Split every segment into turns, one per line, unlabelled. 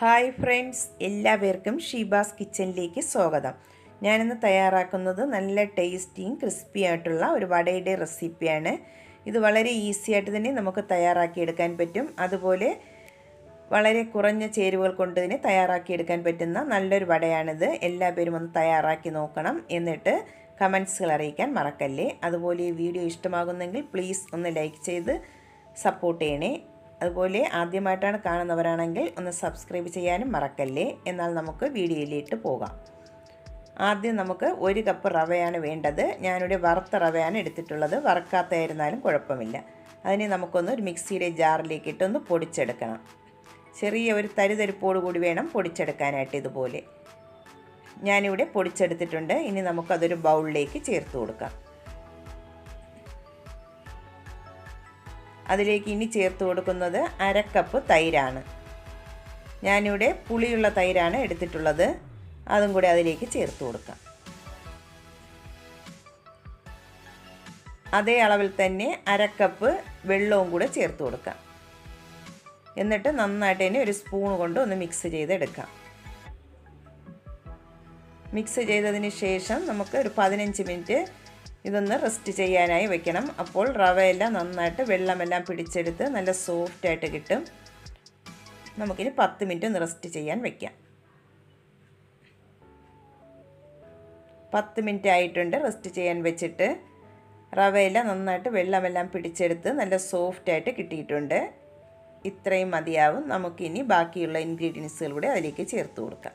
Hi friends എല്ലാവർക്കും ഷീബാസ് കിച്ചണിലേക്ക് സ്വാഗതം. ഞാനിന്ന് തയ്യാറാക്കുന്നത് നല്ല ടേസ്റ്റിയും ക്രിസ്പി ആയിട്ടുള്ള ഒരു വടയുടെ റെസിപ്പിയാണ്. ഇത് വളരെ ഈസി ആയിട്ട് തന്നെ നമുക്ക് തയ്യാറാക്കിയെടുക്കാൻ പറ്റും. അതുപോലെ വളരെ കുറഞ്ഞ ചേരുവകൾ കൊണ്ട് തന്നെ തയ്യാറാക്കിയെടുക്കാൻ പറ്റുന്ന നല്ലൊരു വടയാണിത്. എല്ലാവരും ഒന്ന് തയ്യാറാക്കി നോക്കണം എന്നിട്ട് കമൻസുകൾ അറിയിക്കാൻ മറക്കല്ലേ. അതുപോലെ ഈ വീഡിയോ ഇഷ്ടമാകുന്നെങ്കിൽ പ്ലീസ് ഒന്ന് ലൈക്ക് ചെയ്ത് സപ്പോർട്ട് ചെയ്യണേ. അതുപോലെ ആദ്യമായിട്ടാണ് കാണുന്നവരാണെങ്കിൽ ഒന്ന് സബ്സ്ക്രൈബ് ചെയ്യാനും മറക്കല്ലേ? എന്നാൽ നമുക്ക് വീഡിയോയിലേക്ക് പോകാം. ആദ്യം നമുക്ക് ഒരു കപ്പ് റവയാണ് വേണ്ടത്. ഞാനിവിടെ വറുത്ത റവയാണ് എടുത്തിട്ടുള്ളത്. വറുക്കാത്തായിരുന്നാലും കുഴപ്പമില്ല. അതിനെ നമുക്കൊന്ന് ഒരു മിക്സിയുടെ ജാറിലേക്ക് ഇട്ടൊന്ന് പൊടിച്ചെടുക്കണം. ചെറിയ ഒരു തരിതരിപ്പോട് കൂടി വേണം പൊടിച്ചെടുക്കാനായിട്ട് ഇതുപോലെ. ഞാനിവിടെ പൊടിച്ചെടുത്തിട്ടുണ്ട്. ഇനി നമുക്കതൊരു ബൗളിലേക്ക് ചേർത്ത് കൊടുക്കാം. അതിലേക്ക് ഇനി ചേർത്ത് കൊടുക്കുന്നത് അരക്കപ്പ് തൈരാണ്. ഞാനിവിടെ പുളിയുള്ള തൈരാണ് എടുത്തിട്ടുള്ളത്. അതും കൂടി അതിലേക്ക് ചേർത്ത് കൊടുക്കാം. അതേ അളവിൽ തന്നെ അരക്കപ്പ് വെള്ളവും കൂടെ ചേർത്ത് കൊടുക്കാം. എന്നിട്ട് നന്നായിട്ട് തന്നെ ഒരു സ്പൂൺ കൊണ്ട് ഒന്ന് മിക്സ് ചെയ്തെടുക്കാം. മിക്സ് ചെയ്തതിന് ശേഷം നമുക്ക് ഒരു പതിനഞ്ച് മിനിറ്റ് ഇതൊന്ന് റെസ്റ്റ് ചെയ്യാനായി വെക്കണം. അപ്പോൾ റവയെല്ലാം നന്നായിട്ട് വെള്ളമെല്ലാം പിടിച്ചെടുത്ത് നല്ല സോഫ്റ്റായിട്ട് കിട്ടും. നമുക്കിനി പത്ത് മിനിറ്റ് ഒന്ന് റെസ്റ്റ് ചെയ്യാൻ വെക്കാം. പത്ത് മിനിറ്റ് ആയിട്ടുണ്ട് റെസ്റ്റ് ചെയ്യാൻ വെച്ചിട്ട്. റവയെല്ലാം നന്നായിട്ട് വെള്ളമെല്ലാം പിടിച്ചെടുത്ത് നല്ല സോഫ്റ്റായിട്ട് കിട്ടിയിട്ടുണ്ട്. ഇത്രയും മതിയാവും. നമുക്കിനി ബാക്കിയുള്ള ഇൻഗ്രീഡിയൻസുകൾ കൂടെ അതിലേക്ക് ചേർത്ത് കൊടുക്കാം.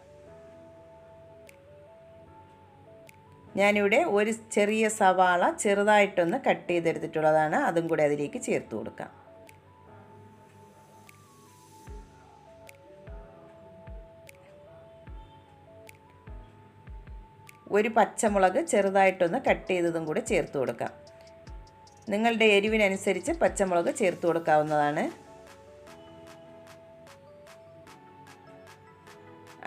ഞാനിവിടെ ഒരു ചെറിയ സവാള ചെറുതായിട്ടൊന്ന് കട്ട് ചെയ്തെടുത്തിട്ടുള്ളതാണ്. അതും കൂടി അതിലേക്ക് ചേർത്ത് കൊടുക്കാം. ഒരു പച്ചമുളക് ചെറുതായിട്ടൊന്ന് കട്ട് ചെയ്തതും കൂടി ചേർത്ത് കൊടുക്കാം. നിങ്ങളുടെ എരിവിനനുസരിച്ച് പച്ചമുളക് ചേർത്ത് കൊടുക്കാവുന്നതാണ്.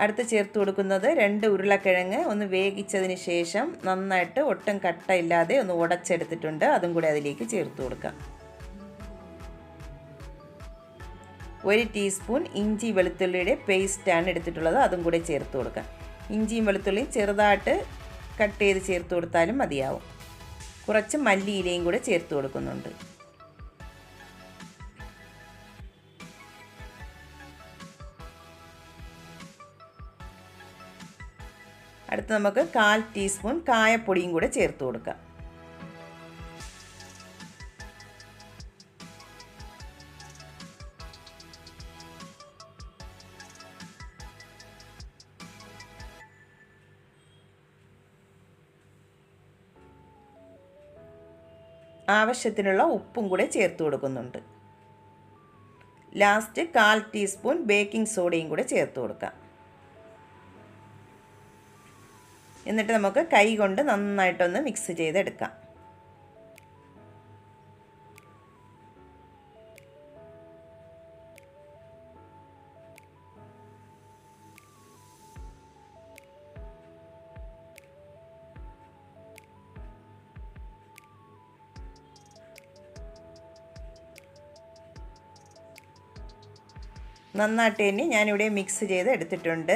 അടുത്ത് ചേർത്ത് കൊടുക്കുന്നത് രണ്ട് ഉരുളക്കിഴങ്ങ് ഒന്ന് വേവിച്ചതിന് ശേഷം നന്നായിട്ട് ഒട്ടും കട്ട ഇല്ലാതെ ഒന്ന് ഉടച്ചെടുത്തിട്ടുണ്ട്. അതും കൂടി അതിലേക്ക് ചേർത്ത് കൊടുക്കാം. ഒരു ടീസ്പൂൺ ഇഞ്ചി വെളുത്തുള്ളിയുടെ പേസ്റ്റാണ് എടുത്തിട്ടുള്ളത്. അതും കൂടി ചേർത്ത് കൊടുക്കാം. ഇഞ്ചിയും വെളുത്തുള്ളിയും ചെറുതായിട്ട് കട്ട് ചെയ്ത് ചേർത്ത് കൊടുത്താലും മതിയാവും. കുറച്ച് മല്ലിയിലയും കൂടെ ചേർത്ത് കൊടുക്കുന്നുണ്ട്. അടുത്ത് നമുക്ക് കാൽ ടീസ്പൂൺ കായപ്പൊടിയും കൂടെ ചേർത്ത് കൊടുക്കാം. ആവശ്യത്തിനുള്ള ഉപ്പും കൂടെ ചേർത്ത് കൊടുക്കുന്നുണ്ട്. ലാസ്റ്റ് കാൽ ടീസ്പൂൺ ബേക്കിംഗ് സോഡയും കൂടെ ചേർത്ത് കൊടുക്കാം. എന്നിട്ട് നമുക്ക് കൈ കൊണ്ട് നന്നായിട്ടൊന്ന് മിക്സ് ചെയ്തെടുക്കാം. നന്നായിട്ട് തന്നെ ഞാനിവിടെ മിക്സ് ചെയ്ത് എടുത്തിട്ടുണ്ട്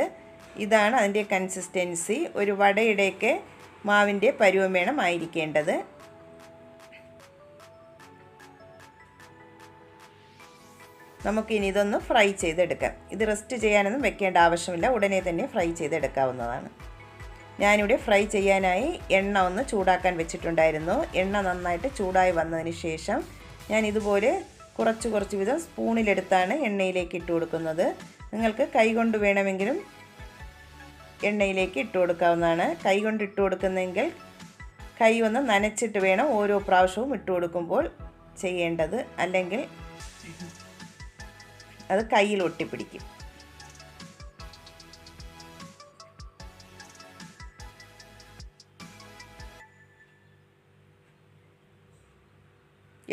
ഇതാണ് അതിന്റെ കൺസിസ്റ്റൻസി ഒരു വടയുടെയൊക്കെ മാവിന്റെ പരുവം വേണം ആയിരിക്കേണ്ടത്. നമുക്കിനി ഇതൊന്ന് ഫ്രൈ ചെയ്തെടുക്കാം. ഇത് റെസ്റ്റ് ചെയ്യാനൊന്നും വെക്കേണ്ട ആവശ്യമില്ല. ഉടനെ തന്നെ ഫ്രൈ ചെയ്തെടുക്കാവുന്നതാണ്. ഞാനിവിടെ ഫ്രൈ ചെയ്യാനായി എണ്ണ ഒന്ന് ചൂടാക്കാൻ വെച്ചിട്ടുണ്ടായിരുന്നു. എണ്ണ നന്നായിട്ട് ചൂടായി വന്നതിന് ശേഷം ഞാൻ ഇതുപോലെ കുറച്ച് കുറച്ച് വിധം സ്പൂണിലെടുത്താണ് എണ്ണയിലേക്ക് ഇട്ട് കൊടുക്കുന്നത്. നിങ്ങൾക്ക് കൈകൊണ്ട് വേണമെങ്കിലും എണ്ണയിലേക്ക് ഇട്ട് കൊടുക്കാവുന്നതാണ്. കൈ കൊണ്ട് ഇട്ട് കൊടുക്കുന്നെങ്കിൽ കൈ ഒന്ന് നനച്ചിട്ട് വേണം ഓരോ പ്രാവശ്യവും ഇട്ട് കൊടുക്കുമ്പോൾ ചെയ്യേണ്ടത്. അല്ലെങ്കിൽ അത് കയ്യിൽ ഒട്ടിപ്പിടിക്കും.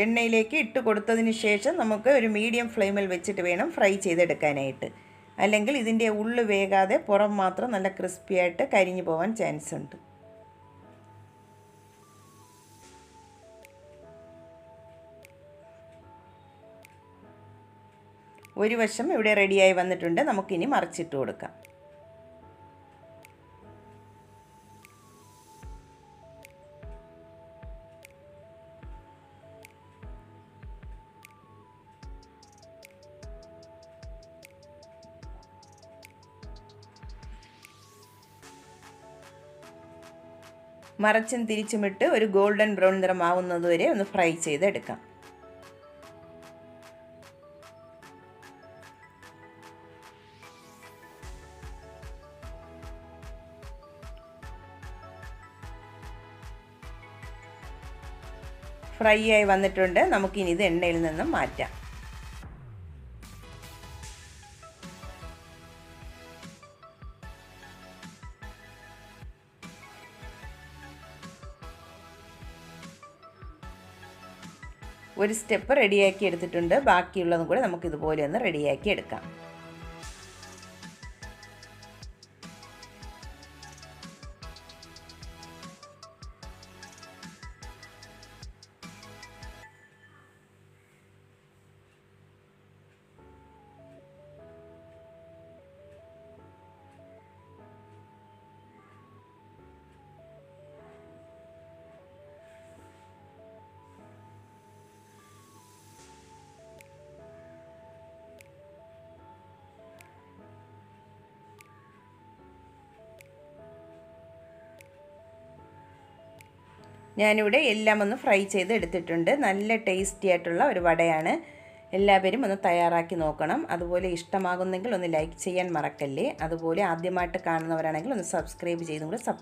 എണ്ണയിലേക്ക് ഇട്ട് കൊടുത്തതിന് ശേഷം നമുക്ക് ഒരു മീഡിയം ഫ്ലെയിമിൽ വെച്ചിട്ട് വേണം ഫ്രൈ ചെയ്തെടുക്കാനായിട്ട്. അല്ലെങ്കിൽ ഇതിന്റെ ഉള്ളു വേകാതെ പുറം മാത്രം നല്ല ക്രിസ്പി ആയിട്ട് കരിഞ്ഞു പോകാൻ ചാൻസ് ഉണ്ട്. ഒരു വശം ഇവിടെ റെഡിയായി വന്നിട്ടുണ്ട്. നമുക്കിനി മറിച്ചിട്ട് കൊടുക്കാം. മറച്ചും തിരിച്ചുമിട്ട് ഒരു ഗോൾഡൻ ബ്രൗൺ നിറമാവുന്നത് വരെ ഒന്ന് ഫ്രൈ ചെയ്തെടുക്കാം. ഫ്രൈ ആയി വന്നിട്ടുണ്ട്. നമുക്കിനി ഇത് എണ്ണയിൽ നിന്നും മാറ്റാം. ഒരു സ്റ്റെപ്പ് റെഡിയാക്കി എടുത്തിട്ടുണ്ട്. ബാക്കിയുള്ളതും കൂടെ നമുക്ക് ഇതുപോലെ ഒന്ന് റെഡിയാക്കി എടുക്കാം. ഞാനിവിടെ എല്ലാം ഒന്ന് ഫ്രൈ ചെയ്ത് എടുത്തിട്ടുണ്ട്. നല്ല ടേസ്റ്റി ആയിട്ടുള്ള ഒരു വടയാണ്. എല്ലാവരും ഒന്ന് തയ്യാറാക്കി നോക്കണം. അതുപോലെ ഇഷ്ടമാകുന്നെങ്കിൽ ഒന്ന് ലൈക്ക് ചെയ്യാൻ മറക്കല്ലേ. അതുപോലെ ആദ്യമായിട്ട് കാണുന്നവരാണെങ്കിൽ ഒന്ന് സബ്സ്ക്രൈബ് ചെയ്തും കൂടെ